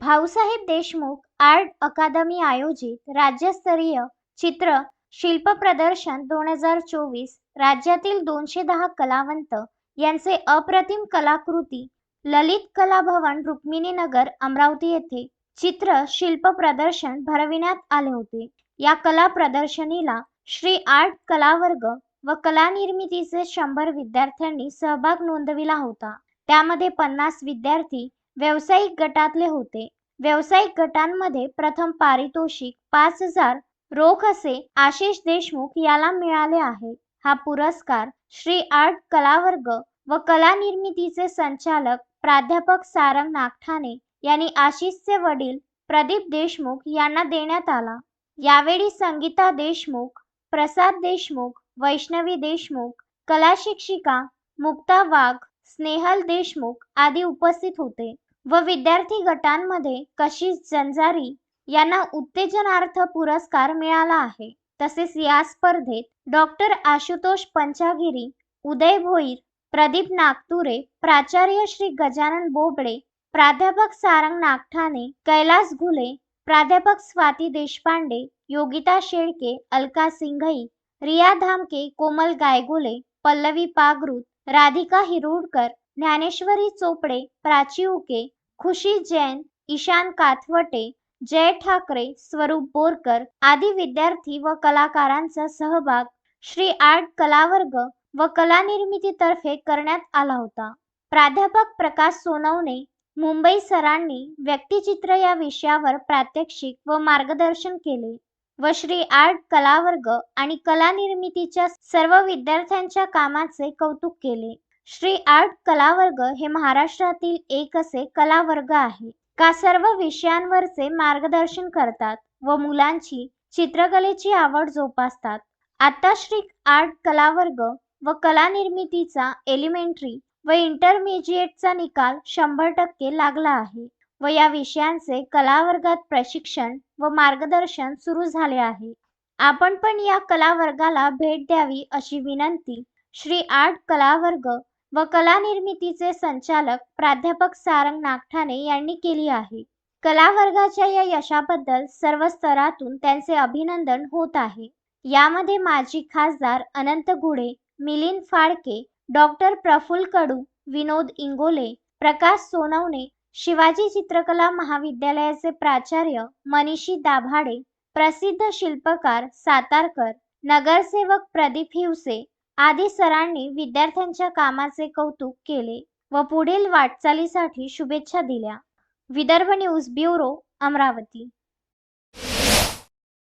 Bhausaheb Deshmukh art अकादमी आयोजित राज्यस्तरीय चित्र शिल्प प्रदर्शन दोन हजार चोवीस राज्यातील दोनशे दहा कलावंत यांचे अप्रतिम कलाकृती ललित कला भवन रुक्मिणीनगर अमरावती येथे चित्र शिल्प प्रदर्शन भरविण्यात आले होते. या कला प्रदर्शनीला श्री आर्ट कलावर्ग व कला निर्मितीचे शंभर विद्यार्थ्यांनी सहभाग नोंदविला होता. त्यामध्ये पन्नास विद्यार्थी व्यावसायिक गटातले होते. व्यावसायिक गटांमध्ये प्रथम पारितोषिक पाच हजार रोख असे आशिष देशमुख याला मिळाले आहे. हा पुरस्कार श्री आर्ट कलावर्ग व कला निर्मितीचे संचालक प्राध्यापक सारंग नागठाणे यांनी आशिषचे वडील प्रदीप देशमुख यांना देण्यात आला. यावेळी संगीता देशमुख प्रसाद देशमुख वैष्णवी देशमुख कला शिक्षिका मुक्ता वाघ स्नेहल देशमुख आदी उपस्थित होते. व विद्यार्थी गटांमध्ये कशिश जंजारी यांना उत्तेजनार्थ पुरस्कार मिळाला आहे. तसेच या स्पर्धेत डॉक्टर आशुतोष पंचागिरी उदय भोईर प्रदीप नागतुरे प्राचार्य श्री गजानन बोबडे प्राध्यापक सारंग नागठाणे कैलास घुले प्राध्यापक स्वाती देशपांडे योगिता शेळके अलका सिंघई रिया धामके कोमल गायगोले पल्लवी पागरूत राधिका हिरुडकर ज्ञानेश्वरी चोपडे प्राची उके खुशी जैन ईशान काथवटे जय ठाकरे स्वरूप बोरकर आदी विद्यार्थी व कलाकारांचा सहभाग श्री आर्ट कलावर्ग व कला निर्मितीतर्फे करण्यात आला होता. प्राध्यापक प्रकाश सोनवणे मुंबई सरांनी व्यक्तिचित्र या विषयावर प्रात्यक्षिक व मार्गदर्शन केले व श्री आर्ट कलावर्ग आणि कला निर्मितीच्या सर्व विद्यार्थ्यांच्या कामाचे कौतुक केले. श्री आर्ट कलावर्ग हे महाराष्ट्रातील एक असे कलावर्ग आहे. का सर्व विषयांवरचे मार्गदर्शन करतात व मुलांची चित्रकलेची आवड जोपासतात. आता श्री आर्ट कलावर्ग व कला निर्मितीचा एलिमेंटरी व इंटरमिजिएटचा निकाल शंभर टक्के लागला आहे व या विषयांचे कलावर्गात प्रशिक्षण व मार्गदर्शन सुरू झाले आहे. आपण पण या कलावर्गाला भेट द्यावी अशी विनंती श्री आर्ट कलावर्ग व कला निर्मितीचे संचालक प्राध्यापक सारंग नागठाणे यांनी केली आहे. कला वर्गाच्या या यशाबद्दल सर्व स्तरातून त्यांचे अभिनंदन होत आहे. यामध्ये माजी खासदार अनंत गुढे मिलिंद फाडके डॉक्टर प्रफुल कडू विनोद इंगोले प्रकाश सोनवणे शिवाजी चित्रकला महाविद्यालयाचे प्राचार्य मनीषी दाभाडे प्रसिद्ध शिल्पकार सातारकर नगरसेवक प्रदीप हिवसे आदी सरांनी विद्यार्थ्यांच्या कामाचे कौतुक केले व पुढील वाटचालीसाठी शुभेच्छा दिल्या. Vidarbha news bureau Amravati.